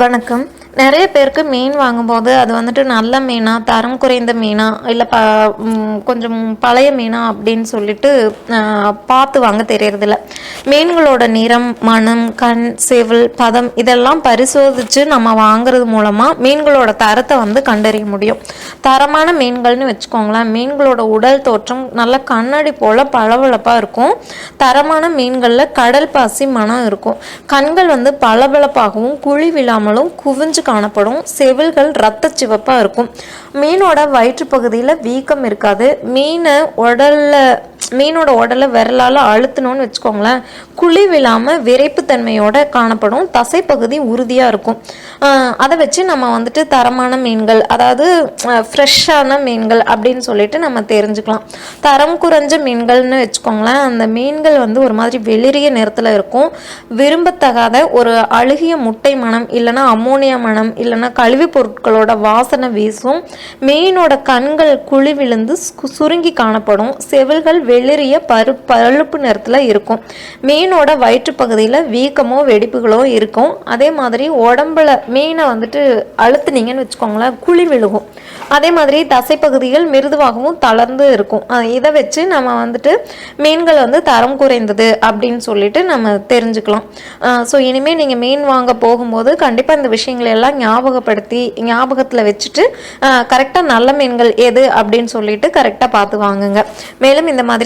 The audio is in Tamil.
வணக்கம். நிறைய பேருக்கு மீன் வாங்கும்போது அது வந்துட்டு நல்ல மீனா தரம் குறைந்த மீனா இல்லை ப கொஞ்சம் பழைய மீனா அப்படின்னு சொல்லிட்டு பார்த்து வாங்க தெரியறதில்ல. மீன்களோட நிறம் மனம் கண் செவில் பதம் இதெல்லாம் பரிசோதித்து நம்ம வாங்குறது மூலமாக மீன்களோட தரத்தை வந்து கண்டறிய முடியும். தரமான மீன்கள்னு வச்சுக்கோங்களேன் மீன்களோட உடல் தோற்றம் நல்ல கண்ணாடி போல் பளபளப்பாக இருக்கும். தரமான மீன்களில் கடல் பாசி மனம் இருக்கும். கண்கள் வந்து பளபளப்பாகவும் குழி விழாமலும் குவிஞ்சு காணப்படும். செவில்கள் ரத்த சிவப்பாக இருக்கும். மீனோட வயிற்று பகுதியில் வீக்கம் இருக்காது. மீனை உடலில் மீனோட உடலை விரலால் அழுத்தணும்னு வச்சுக்கோங்களேன். குழி விழாமல் விரைப்புத்தன்மையோட காணப்படும். தசைப்பகுதி உறுதியாக இருக்கும். அதை வச்சு நம்ம வந்துட்டு தரமான மீன்கள் அதாவது ஃப்ரெஷ்ஷான மீன்கள் அப்படின்னு சொல்லிட்டு நம்ம தெரிஞ்சுக்கலாம். தரம் குறைஞ்ச மீன்கள்னு வச்சுக்கோங்களேன். அந்த மீன்கள் வந்து ஒரு மாதிரி வெளிரிய நிறத்தில் இருக்கும். விரும்பத்தகாத ஒரு அழுகிய முட்டை மனம் இல்லைன்னா அம்மோனியா மனம் இல்லைன்னா கழிவுப் பொருட்களோட வாசனை வீசும். மீனோட கண்கள் குழி விழுந்து சு- சுருங்கி காணப்படும். செவில்கள் வெளிரிய பரு பழுப்பு நிறத்தில் இருக்கும். மீனோட வயிற்று பகுதியில் வீக்கமோ வெடிப்புகளோ இருக்கும். அதே மாதிரி உடம்புல மீனை வந்துட்டு அழுத்துனீங்கன்னு வச்சுக்கோங்களேன் குழி விழுகும். அதே மாதிரி தசைப்பகுதிகள் மிருதுவாகவும் தளர்ந்து இருக்கும். இதை வச்சு நம்ம வந்துட்டு மீன்கள் வந்து தரம் குறைந்தது அப்படின்னு சொல்லிட்டு நம்ம தெரிஞ்சுக்கலாம். ஸோ இனிமேல் நீங்கள் மீன் வாங்க போகும்போது கண்டிப்பாக இந்த விஷயங்களை எல்லாம் ஞாபகப்படுத்தி ஞாபகத்தில் வச்சுட்டு கரெக்டாக நல்ல மீன்கள் எது அப்படின்னு சொல்லிட்டு கரெக்டாக பார்த்து வாங்குங்க. மேலும் இந்த மாதிரி